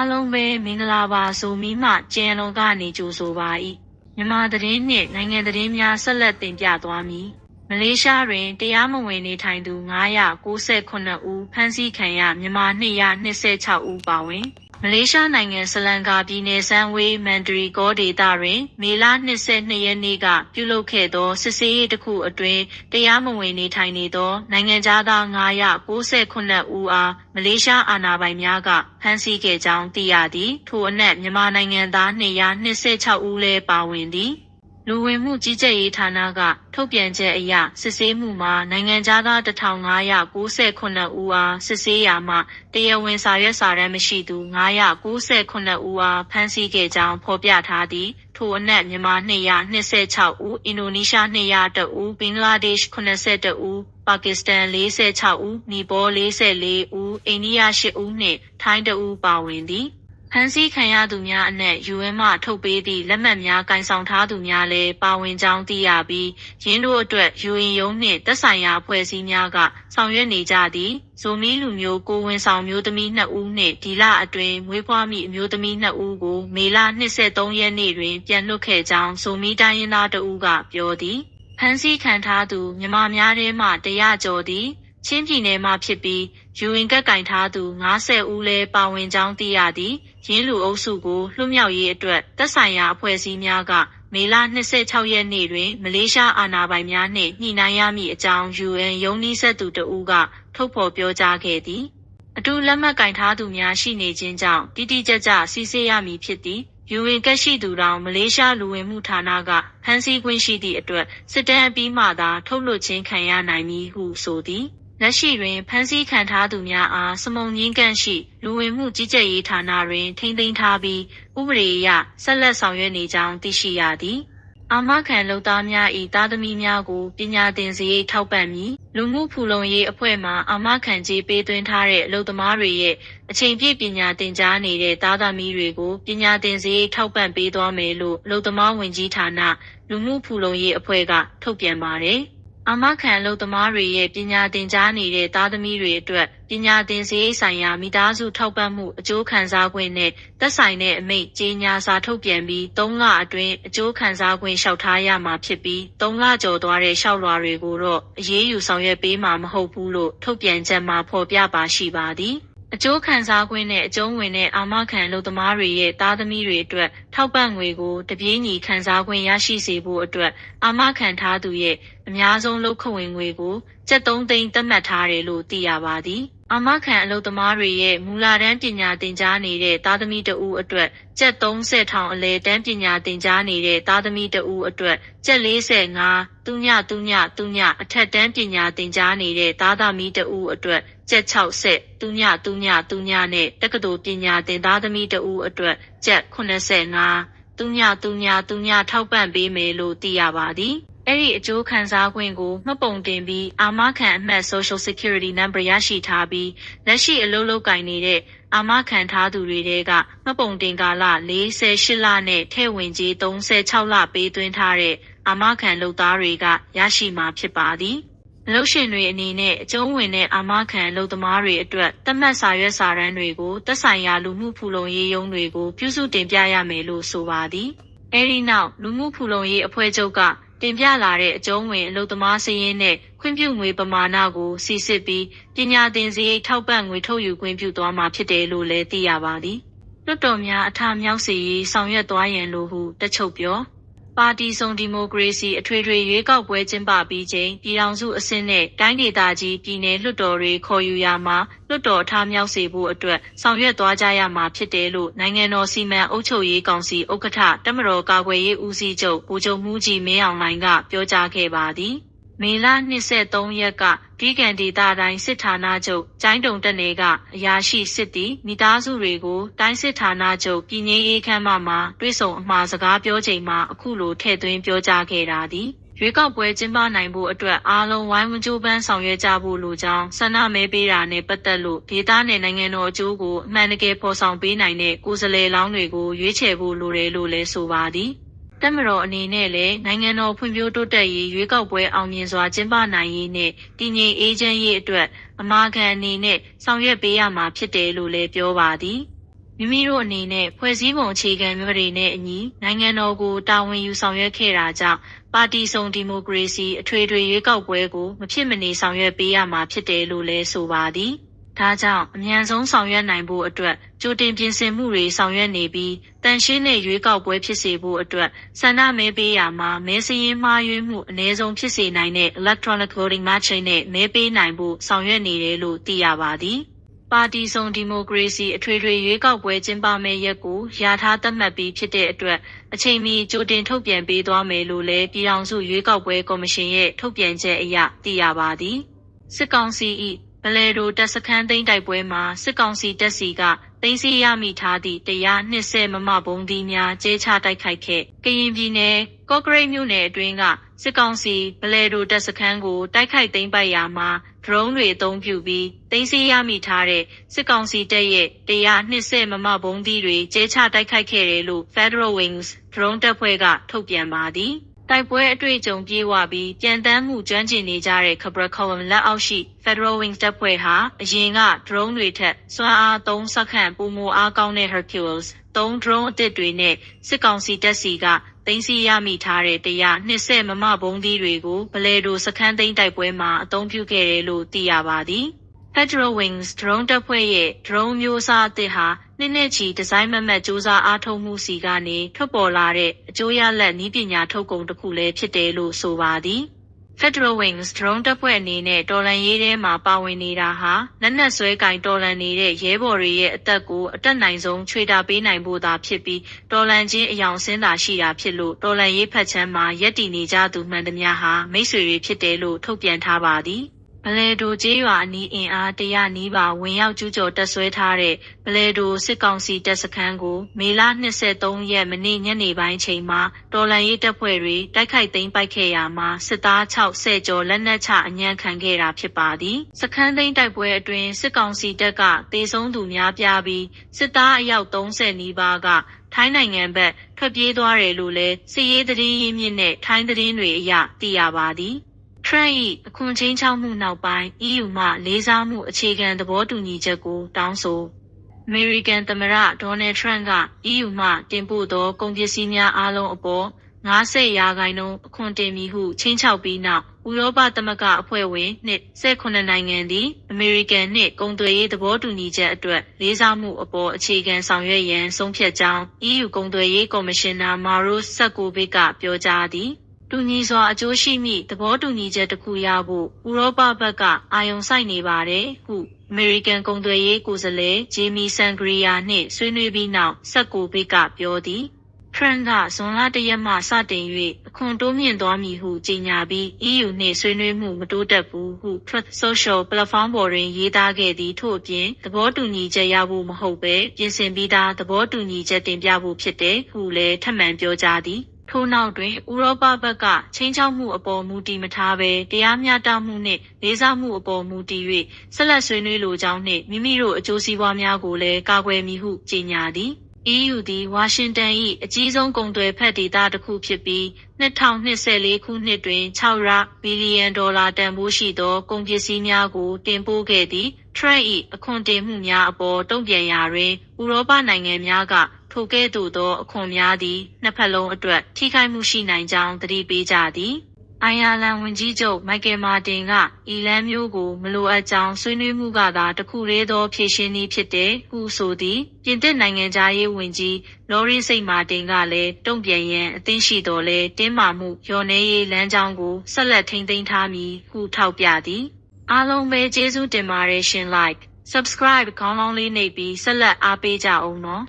အားလုံးပဲမင်္ဂလာပါဆိုမိမှကျန်လုံးကနေကြိုဆိုပါ၏မြန်မာသတင်းနှင့်နိုင်ငံသတင်းများဆက်လက်တင်ပြသွားမည်မလေးရှားတွင်တရားမဝင်နေထိုင်သူ998ဦးဖမ်းဆီးခံရမြန်မာ226ဦးပါဝင် မလေးရှားနိုင်ငံဆလန်ကာပြည်နယ်စန်းဝေးမန်ဒရီကောဒေတာတွင် မေလ22ရက်နေ့ကပြုလုပ်ခဲ့သောစစ်ဆေးရေးတစ်ခုအတွင်းတရားမဝင်နေထိုင်နေသော နိုင်ငံသား998ဦးအားမလေးရှားအာဏာပိုင်များကဖမ်းဆီးခဲ့ကြောင်းသိရသည်ထိုအနက်မြန်မာနိုင်ငံသား226ဦးလည်းပါဝင်သည် လူဝင်မှုကြီးကြပ်ရေးဌာနက ထုတ်ပြန်ချက်အရ စစ်ဆေးမှုမှာ နိုင်ငံသား1598ဦးအား စစ်ဆေးရာမှာတရားဝင်စာရွက်စာတမ်းမရှိသူ998ဦးအား ဖမ်းဆီးခဲ့ကြောင်း ဖော်ပြထားသည် ထိုအနက် မြန်မာ226ဦး အင်ဒိုနီးရှား201ဦး ဘင်္ဂလားဒေ့ရှ်82ဦး ပါကစ္စတန်46ဦး နီပေါ44ဦး အိန္ဒိယ8ဦးနှင့် ထိုင်း2ဦး ပါဝင်သည် ဖမ်းဆီးခံရသူများအနက် UN မှ ထုတ်ပေးသည့် လက်မှတ်များကင်ဆောင်ထားသူများလည်း ပါဝင်ကြောင်း သိရပြီးရင်းတို့အတွက် UN ရုံးနှင့် သက်ဆိုင်ရာအဖွဲ့အစည်းများက ဆောင်ရွက်နေကြသည် ဇိုမီလူမျိုး ကိုဝင်ဆောင်မျိုးသမီး2ဦးနှင့် ဒီလအတွင်း မွေးဖွားမိအမျိုးသမီး2ဦးကို မေလ23ရက်နေ့တွင် ပြန်လွှတ်ခဲ့ကြောင်း ဇိုမီတိုင်းရင်းသားတဦးက ပြောသည် ဖမ်းဆီးခံထားသူ မြမများထဲမှတရကျော်သည် ချင်းပြည်နယ်မှဖြစ်ပြီး ယူဝင်ကက်ကင်ထားသူ90ဦးလည်း ပါဝင်ကြောင်း သိရသည်ရင်းလူအုပ်စုကို လွှတ်မြောက်ရေးအတွက် သက်ဆိုင်ရာ အဖွဲ့အစည်းများက မေလ26ရက်နေ့တွင် မလေးရှားအာဏာပိုင်များနှင့် ညှိနှိုင်းရမည့်အကြောင်း UN ရုံးနီးစပ်သူတဦးက ထုတ်ဖော်ပြောကြားခဲ့သည် အတူလက်မှတ်ကင်ထားသူများ ရှိနေခြင်းကြောင့် တိတိကျကျစီစစ်ရမည်ဖြစ်သည် ယူဝင်ကက်ရှိသူတောင် မလေးရှား လူဝင်မှုဌာနက ဖမ်းဆီးခွင့်ရှိသည့်အတွက် စစ်တမ်းအပြီးမှသာ ထုတ်လွှတ်ခြင်းခံရနိုင်မည်ဟု ဆိုသည် လက်ရှိတွင်ဖမ်းဆီးခံထားသူများအားစမုံငင်းကန့်ရှိလူဝင်မှုကြီးကြပ်ရေးဌာနတွင် ထိန်းသိမ်းထားပြီးဥပဒေအရဆက်လက်ဆောင်ရွက်နေကြောင်းသိရှိရသည်အာမခံလုပ်သားများ၏သားသမီးများကိုပညာသင်စရိတ်ထောက်ပံ့မည်လူမှုဖူလုံရေးအဖွဲ့မှအာမခံကြေးပေးသွင်းထားတဲ့အလုပ်သမားတွေရဲ့အချိန်ပြည့်ပညာသင်ကြားနေတဲ့သားသမီးတွေကိုပညာသင်စရိတ်ထောက်ပံ့ပေးသွားမယ်လို့အလုပ်သမားဝန်ကြီးဌာနလူမှုဖူလုံရေးအဖွဲ့ကထုတ်ပြန်ပါတယ်။ အာမခံအလုပ်သမားတွေရဲ့ ပညာသင်ကြားနေတဲ့ သားသမီးတွေအတွက် ပညာသင်စရိတ်ဆိုင်ရာ မိသားစုထောက်ပံ့မှု အကျိုးခံစားခွင့်နဲ့ သက်ဆိုင်တဲ့အမိန့်ကြေညာစာထုတ်ပြန်ပြီး ၃ လအတွင်း အကျိုးခံစားခွင့် လျှောက်ထားရမှာဖြစ်ပြီး ၃ လကျော်သွားတဲ့ လျှောက်လွှာတွေကိုတော့ အရေးယူဆောင်ရွက်ပေးမှာ မဟုတ်ဘူးလို့ ထုတ်ပြန်ချက်မှာ ဖော်ပြပါရှိပါသည်။အကျိုးခံစားခွင့်နဲ့ အကျုံးဝင်တဲ့ အာမခံအလုပ်သမားတွေရဲ့ သားသမီးတွေအတွက် ထောက်ပံ့ငွေကို တပြေးညီခံစားခွင့်ရရှိစေဖို့အတွက် အာမခံထားသူရဲ့ အများဆုံးလုပ်ခဝင်ငွေကိုကျပ်၃သိန်းသတ်မှတ်ထားတယ်လို့သိရပါသည်။အာမခံအလုပ်သမားတွေရဲ့မူလတန်းပညာသင်ကြားနေတဲ့သားသမီးတဦးအတွက်ကျပ်30ထောင်အလယ်တန်းပညာသင်ကြားနေတဲ့သားသမီးတဦးအတွက်ကျပ်45သူညသူညသူညအထက်တန်းပညာသင်ကြားနေတဲ့သားသမီးတဦးအတွက်ကျပ်60သူညသူညသူညနဲ့တက္ကသိုလ်ပညာသင်သားသမီးတဦးအတွက်ကျပ်85သူညသူညသူညထောက်ပံ့ပေးမယ်လို့သိရပါသည်။ အဲ့ဒီအကျိုးခံစားခွင့်ကို မှတ်ပုံတင်ပြီး အာမခံအမှတ် Social Security Number ရရှိထားပြီး လက်ရှိအလုပ်လုပ်ကိုင်နေတဲ့ အာမခံထားသူတွေတဲက မှတ်ပုံတင်ကာလ48လနဲ့ ထည့်ဝင်ကြေး36လပေးသွင်းထားတဲ့ အာမခံလုပ်သားတွေက ရရှိမှာဖြစ်ပါသည် အလုပ်ရှင်တွေအနေနဲ့ အကျုံးဝင်တဲ့ အာမခံအလုပ်သမားတွေအတွက် သတ်မှတ်စာရွက်စာတမ်းတွေကို သက်ဆိုင်ရာ လူမှုဖူလုံရေးရုံးတွေကို ပြုစုတင်ပြရမယ်လို့ ဆိုပါသည်။အဲဒီနောက် လူမှုဖူလုံရေးအဖွဲ့ချုပ်က တင်ပြလာတဲ့အကျုံးဝင်အလုပ်သမားစာရင်းနဲ့ခွင့်ပြုငွေပမာဏကိုစီစစ်ပြီးပညာသင်စရိတ်ထောက်ပံ့ငွေထုတ်ယူခွင့်ပြုသွားမှာဖြစ်တယ်လို့လည်းသိရပါသည်။လွှတ်တော်များအထမြောက်စေရေးဆောင်ရွက်သွားရန်လိုဟုတချို့ပြော ပါတီစုံဒီမိုကရေစီအထွေထွေရွေးကောက်ပွဲကျင်းပပြီးချိန်ပြည်ထောင်စုအဆင့်နဲ့တိုင်းဒေသကြီးပြည်နယ်လွှတ်တော်တွေခေါ်ယူရာမှာလွှတ်တော်ထားမြောက်စေဖို့အတွက်ဆောင်ရွက်သွားကြရမှာဖြစ်တယ်လို့နိုင်ငံတော်စီမံအုပ်ချုပ်ရေးကောင်စီဥက္ကဋ္ဌတမတော်ကာကွယ်ရေးဦးစီးချုပ်ဗိုလ်ချုပ်မှုကြီးမင်းအောင်လှိုင်ကပြောကြားခဲ့ပါသည်။ မေလ23ရက်ကဗီးကန်ဒေသတိုင်းစစ်ဌာနချုပ် ကျိုင်းတုံတက်နယ်က အရာရှိစစ်သည် မိသားစုတွေကို တိုင်းစစ်ဌာနချုပ် ပြည်ငြိမ်းအေးခမ်းမမှာ တွေ့ဆုံအမှားစကားပြောချိန်မှာ အခုလို ထည့်သွင်းပြောကြားခဲ့တာသည် ရွေးကောက်ပွဲကျင်းပနိုင်ဖို့အတွက် အားလုံးဝိုင်းဝန်းကြိုးပမ်းဆောင်ရွက်ကြဖို့လိုကြောင်း ဆန္ဒမဲပေးတာနဲ့ပတ်သက်လို့ ဒေသနဲ့ နိုင်ငံတော်အကျိုးကို အမှန်တကယ်ဖော်ဆောင်ပေးနိုင်တဲ့ ကိုယ်စားလှယ်လောင်းတွေကို ရွေးချယ်ဖို့လိုတယ်လို့လည်း ဆိုပါသည်။ တပ်မတော်အနေနဲ့လည်းနိုင်ငံတော်ဖွံ့ဖြိုးတိုးတက်ရေးရွေးကောက်ပွဲအောင်မြင်စွာကျင်းပနိုင်ရေးနဲ့တည်ငြိမ်အေးချမ်းရေးအတွက်အမာခံအနေနဲ့ဆောင်ရွက်ပေးရမှာဖြစ်တယ်လို့လည်းပြောပါသည်မိမိတို့အနေနဲ့ဖွဲ့စည်းပုံအခြေခံမျိုးတွေနဲ့အညီနိုင်ငံတော်ကိုတာဝန်ယူဆောင်ရွက်ခဲ့တာကြောင့်ပါတီစုံဒီမိုကရေစီအထွေထွေရွေးကောက်ပွဲကိုမဖြစ်မနေဆောင်ရွက်ပေးရမှာဖြစ်တယ်လို့လည်းဆိုပါသည်။ ဒါကြောင့် အမြန်ဆုံးဆောင်ရွက်နိုင်ဖို့အတွက် ကြိုတင်ပြင်ဆင်မှုတွေ ဆောင်ရွက်နေပြီးတန်ရှင်းတဲ့ရွေးကောက်ပွဲဖြစ်စေဖို့အတွက် ဆန္ဒမဲပေးရမှာ မဲစည်းရင်းမှားယွင်းမှုအ ਨੇ ဆုံးဖြစ်စေနိုင်တဲ့ electronic voting machine နဲ့ မဲပေးနိုင်ဖို့ ဆောင်ရွက်နေတယ်လို့ သိရပါသည်။ပါတီစုံဒီမိုကရေစီအထွေထွေရွေးကောက်ပွဲကျင်းပမယ့်ရက်ကိုယာထားသတ်မှတ်ပြီးဖြစ်တဲ့အတွက် အချိန်မီ ကြိုတင်ထုတ်ပြန်ပေးသွားမယ်လို့လည်း ပြည်ထောင်စုရွေးကောက်ပွဲကော်မရှင်ရဲ့ ထုတ်ပြန်ချက်အရ သိရပါသည်။စစ်ကောင်စီ၏ ဗလဲဒိုတပ်စခန်းသိမ်းတိုက်ပွဲမှာ စစ်ကောင်စီတပ်စီက သိမ်းဆည်းရမိထားသည့်တရားနှစ်ဆမမဘုံဒီများကျဲချတိုက်ခိုက်ခဲ့ကရင်ပြည်နယ် ကော့ကရိတ်မြို့နယ်အတွင်းက စစ်ကောင်စီဗလဲဒိုတပ်စခန်းကို တိုက်ခိုက်သိမ်းပိုက်ရာမှာ ဒရုန်းတွေအသုံးပြုပြီး သိမ်းဆည်းရမိထားတဲ့ စစ်ကောင်စီတပ်ရဲ့တရားနှစ်ဆမမဘုံဒီတွေကျဲချတိုက်ခိုက်ခဲ့တယ်လို့ Federal Wings ဒရုန်းတပ်ဖွဲ့က ထုတ်ပြန်ပါသည် တိုက်ပွဲအတွေ့အကြုံပြေးဝပြီးပြန်တမ်းမှုကျွမ်းကျင်နေကြတဲ့ Cabra Column လက်အောက်ရှိ Federal Wings တပ်ဖွဲ့ဟာအရင်က drone တွေထက်စွမ်းအားသုံးစက္ကန့်ပိုမိုအားကောင်းတဲ့ Hercules သုံး drone အသစ်တွေနဲ့စစ်ကောင်စီတပ်စီကသိမ်းဆည်းရမိထားတဲ့တရားနှစ်ဆမမဘုံသီးတွေကိုဗလဲဒိုစခန်းသိမ်းတိုက်ပွဲမှာအသုံးပြုခဲ့တယ်လို့သိရပါသည်။ Federal Wings drone တပ်ဖွဲ့ရဲ့ drone မျိုးအစားအသစ်ဟာ နှစ်နှစ်ချီဒီဇိုင်းမမတ်စူးစမ်းအားထုတ်မှုစီကနေ ထွက်ပေါ်လာတဲ့ အကျိုးရလဒ် နည်းပညာထုတ်ကုန်တစ်ခုလည်းဖြစ်တယ်လို့ ဆိုပါသည်။ Federal Wings drone တပ်ဖွဲ့အနေနဲ့ တော်လန်ရေးထဲမှာ ပါဝင်နေတာဟာ လက်နက်ဆွဲကင်တော်လန်နေတဲ့ ရဲဘော်တွေရဲ့အသက်ကို အတက်နိုင်ဆုံးချွေတာပေးနိုင်ဖို့သာဖြစ်ပြီး တော်လန်ချင်းအယောင်ဆင်းသာရှိတာဖြစ်လို့ တော်လန်ရေးဖက်ချမ်းမှာရက်တည်နေကြသူမှန်သမျှဟာ မိတ်ဆွေတွေဖြစ်တယ်လို့ ထုတ်ပြန်ထားပါသည်။ ဗလဲဒိုကျေးရွာအနီး အင်အားတရနီးပါဝင်ရောက်ကျူးကျော်တပ်ဆွဲထားတဲ့ဗလဲဒိုစစ်ကောင်စီတပ်စခန်းကို မေလ23ရက် မနေ့ညနေပိုင်းချိန်မှာ တော်လန်ရေးတပ်ဖွဲ့တွေ တိုက်ခိုက်သိမ်းပိုက်ခဲ့ရာမှာ စစ်သား6ဆယ်ကျော် လက်နက်ချ အညံ့ခံခဲ့တာဖြစ်ပါသည် စခန်းသိမ်းတိုက်ပွဲအတွင်း စစ်ကောင်စီတပ်ကတေဆုံးသူများပြားပြီး စစ်သားအယောက်30နီးပါးက ထိုင်းနိုင်ငံဘက် ထွက်ပြေးသွားတယ်လို့လည်း စစ်ရေးသတင်းရင်းမြစ်နဲ့ ထိုင်းသတင်းတွေအရ သိရပါသည် ထရန့်၏အခွန်ချင်းချောက်မှုနောက်ပိုင်း EU မှလေးစားမှုအခြေခံသဘောတူညီချက်ကိုတောင်းဆိုအမေရိကန်သမ္မတဒေါ်နယ်ထရန့်က EU မှတင်ပို့သောကုန်ပစ္စည်းများအားလုံးအပေါ်90ရာခိုင်နှုန်းအခွန်တင်မည်ဟုချင်းချောက်ပြီးနောက်ဥရောပသမဂ္ဂအဖွဲ့ဝင်နှစ်18နိုင်ငံသည်အမေရိကန်နှင့်ကုန်သွယ်ရေးသဘောတူညီချက်အတွက်လေးစားမှုအပေါ်အခြေခံဆောင်ရွက်ရန်ဆုံးဖြတ်ကြောင်း EU ကုန်သွယ်ရေးကော်မရှင်နာမာရိုစက်ကိုဗစ်ကပြောကြားသည် တူညီစွာအကျိုးရှိမိသဘောတူညီချက်တစ်ခုရဖို့ဥရောပဘက်ကအာရုံစိုက်နေပါတယ်ဟုအမေရိကန်ကုန်သွယ်ရေးကိုယ်စားလှယ်ဂျေမီဆန်ဂရီယာနှင့်ဆွေးနွေးပြီးနောက်စက်ကိုဗစ်ကပြောသည်ထရန့်ကဇွန်လတရက်မှစတင်၍အခွန်တိုးမြင့်သွားမည်ဟုကြေညာပြီး EU နှင့်ဆွေးနွေးမှုမတိုးတက်ဘူးဟု Truth Social Platform ပေါ်တွင်ရေးသားခဲ့သည်ထို့အပြင်သဘောတူညီချက်ရဖို့မဟုတ်ဘဲပြင်ဆင်ပြီးသားသဘောတူညီချက်တင်ပြဖို့ဖြစ်တယ်ဟုလည်းထပ်မံပြောကြားသည် ထို့နောက်တွင် ဥရောပဘက်ကချင်းချောက်မှုအပေါ် မူတည်မထားဘဲ တရားမျှတမှုနှင့် လေးစားမှုအပေါ် မူတည်၍ဆက်လက်ဆွေးနွေးလိုကြောင်းနှင့် မိမိတို့ အကျိုးစီးပွားများကိုလည်း ကာကွယ်မည်ဟု ကြေညာသည် EU သည် ဝါရှင်တန်၏အကြီးဆုံးကုန်သွယ်ဖက်ဒေသတစ်ခုဖြစ်ပြီး2024ခုနှစ်တွင်6ရဘီလီယံဒေါ်လာတန်ဖိုးရှိသော ကုန်ပစ္စည်းများကို တင်ပို့ခဲ့သည်ထရန့်၏အခွန်တင်မှုများအပေါ် တုံ့ပြန်ရာတွင် ဥရောပနိုင်ငံများက ထိုကဲ့သို့သော အခွန်များသည် နှစ်ဖက်လုံးအတွက် ထိခိုက်မှုရှိနိုင်ကြောင်း သတိပေးကြသည် အိုင်ယာလန်ဝန်ကြီးချုပ်မိုက်ကယ်မာတင်ကအီလန်မျိုးကိုမလိုအပ်ကြောင်းဆွေးနွေးမှုကသာတခုတည်းသောဖြည့်ရှင်းနည်းဖြစ်တယ်ဟုဆိုသည်ပြင်သစ်နိုင်ငံသားရေးဝန်ကြီးလော်ရီစိတ်မာတင်ကလည်းတုံ့ပြန်ရန်အသင့်ရှိတော်လဲတင်းမာမှုညှော်နေရေးလမ်းကြောင်းကိုဆက်လက်ထိန်းသိမ်းထားမည်ဟုထောက်ပြသည်အားလုံးပဲကျေးဇူးတင်ပါတယ်ရှင် like subscribe ခေါင်းလောင်းလေးနှိပ်ပြီးဆက်လက်အားပေးကြအောင်နော်